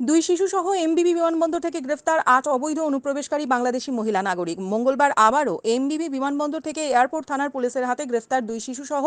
দুই শিশুসহ এমবিবি বিমানবন্দর থেকে গ্রেফতার আট অবৈধ অনুপ্রবেশকারী বাংলাদেশি মহিলা নাগরিক। মঙ্গলবার আবারও এমবিবি বিমানবন্দর থেকে এয়ারপোর্ট থানার পুলিশের হাতে গ্রেফতার দুই শিশুসহ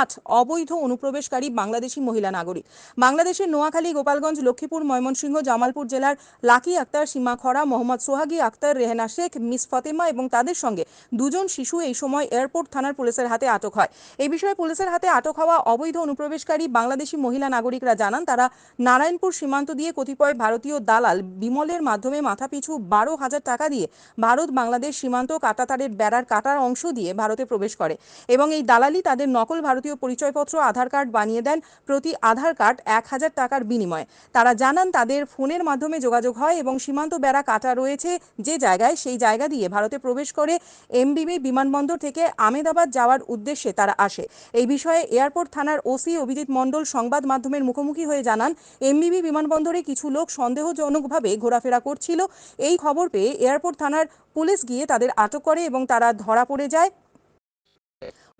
আট অবৈধ অনুপ্রবেশকারী বাংলাদেশি মহিলা নাগরিক। বাংলাদেশের নোয়াখালী, গোপালগঞ্জ, লক্ষ্মীপুর, ময়মনসিংহ, জামালপুর জেলার লাকি আক্তার সীমা খরা মোহাম্মদ সোহাগী আক্তার, রেহেনা শেখ, মিস ফাতেমা এবং তাদের সঙ্গে দুজন শিশু এই সময় এয়ারপোর্ট থানার পুলিশের হাতে আটক হয়। এই বিষয়ে পুলিশের হাতে আটক হওয়া অবৈধ অনুপ্রবেশকারী বাংলাদেশি মহিলা নাগরিকরা জানান, তারা নারায়ণপুর সীমান্ত দিয়ে কতিপয় ভারতীয় দালাল বিমলের মাধ্যমে মাথাপিছু বারো হাজার টাকা দিয়ে ভারত বাংলাদেশ সীমান্ত কাটাতারের বেড়ার কাটার অংশ দিয়ে ভারতে প্রবেশ করে। এবং এই দালালি তাদের নকল ভারতীয় পরিচয়পত্র, আধার কার্ড বানিয়ে দেন প্রতি আধার কার্ড এক হাজার টাকার বিনিময়ে। তারা জানান, তাদের ফোনের মাধ্যমে যোগাযোগ হয় এবং সীমান্ত বেড়া কাটা রয়েছে যে জায়গায়, সেই জায়গা দিয়ে ভারতে প্রবেশ করে এমবিবি বিমানবন্দর থেকে আমেদাবাদ যাওয়ার উদ্দেশ্যে তারা আসে। এই বিষয়ে এয়ারপোর্ট থানার ওসি অভিজিৎ মণ্ডল সংবাদ মাধ্যমের মুখোমুখি হয়ে জানান, এমবিবি বিমানবন্দরে কিছু লোক সন্দেহজনকভাবে ঘোরাফেরা করছিল। এই খবর পেয়ে এয়ারপোর্ট থানার পুলিশ গিয়ে তাদের আটক করে এবং তারা ধরা পড়ে যায়।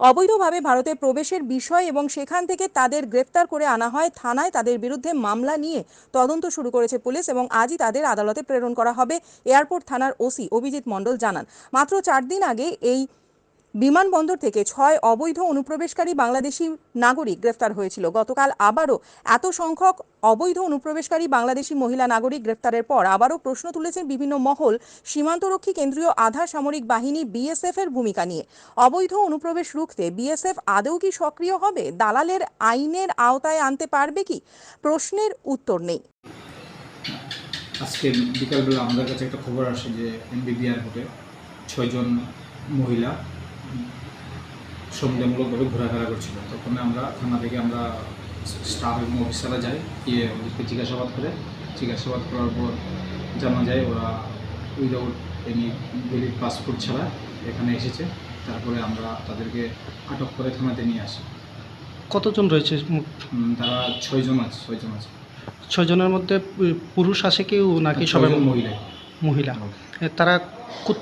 অবৈধভাবে ভারতে প্রবেশের বিষয় এবং সেখান থেকে তাদের গ্রেপ্তার করে আনা হয়। থানায় তাদের বিরুদ্ধে মামলা নিয়ে তদন্ত শুরু করেছে পুলিশ এবং আজই তাদের আদালতে প্রেরণ করা হবে। এয়ারপোর্ট থানার ওসি অভিজিৎ মণ্ডল জানান, মাত্র চার দিন আগে এই বিমানবন্দর থেকে ছয় অবৈধ অনুপ্রবেশকারী বাংলাদেশি নাগরিক গ্রেফতার হয়েছিল। গতকাল আবারও এত সংখ্যক অবৈধ অনুপ্রবেশকারী বাংলাদেশি মহিলা নাগরিক গ্রেফতারের পর আবারও প্রশ্ন তুলেছেন বিভিন্ন মহল, সীমান্তরক্ষী কেন্দ্রীয় আধা সামরিক বাহিনী বিএসএফ এর ভূমিকা নিয়ে। অবৈধ অনুপ্রবেশ রুখতে বিএসএফ আদৌ কি সক্রিয় হবে? দালালের আইনের আওতায় আনতে পারবে কি? প্রশ্নের উত্তর নেই। আজকে বিকালবেলা আমাদের কাছে একটা খবর আসে যে ছয়জন মহিলা সন্দেহমূলকভাবে ঘোরাফেরা করছিল তখন আমরা থানা থেকে আমরা স্টাফ এবং অফিসাররা যাই গিয়ে ওদেরকে জিজ্ঞাসাবাদ করে। জিজ্ঞাসাবাদ করার পর জানা যায় ওরা উইদাউট এনি ভ্যালিড পাসপোর্ট ছাড়া এখানে এসেছে। তারপরে আমরা তাদেরকে আটক করে থানাতে নিয়ে আসি। কতজন রয়েছে তারা ছয়জন আছে ছয়জন আছে। ছয়জনের মধ্যে পুরুষ আসে কেউ নাকি সবাই মহিলা? মহিলা। তারা কো-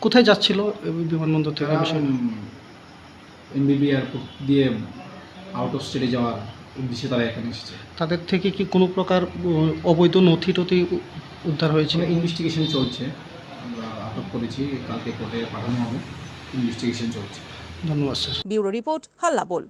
কোথায় যাচ্ছিল বিমানবন্দর থেকে এমবিবি এয়ারপোর্ট দিয়ে আউট অফ স্টেটে যাওয়ার উদ্দেশ্যে তারা এখানে এসেছে। তাদের থেকে কি কোনো প্রকার অবৈধ নথি টথি উদ্ধার হয়েছে? সেটা ইনভেস্টিগেশন চলছে। আমরা আটক করেছি কালকে কোর্টে পাঠানো হবে। ইনভেস্টিগেশন চলছে। ধন্যবাদ স্যার। ব্যুরো রিপোর্ট হাল্লা বল।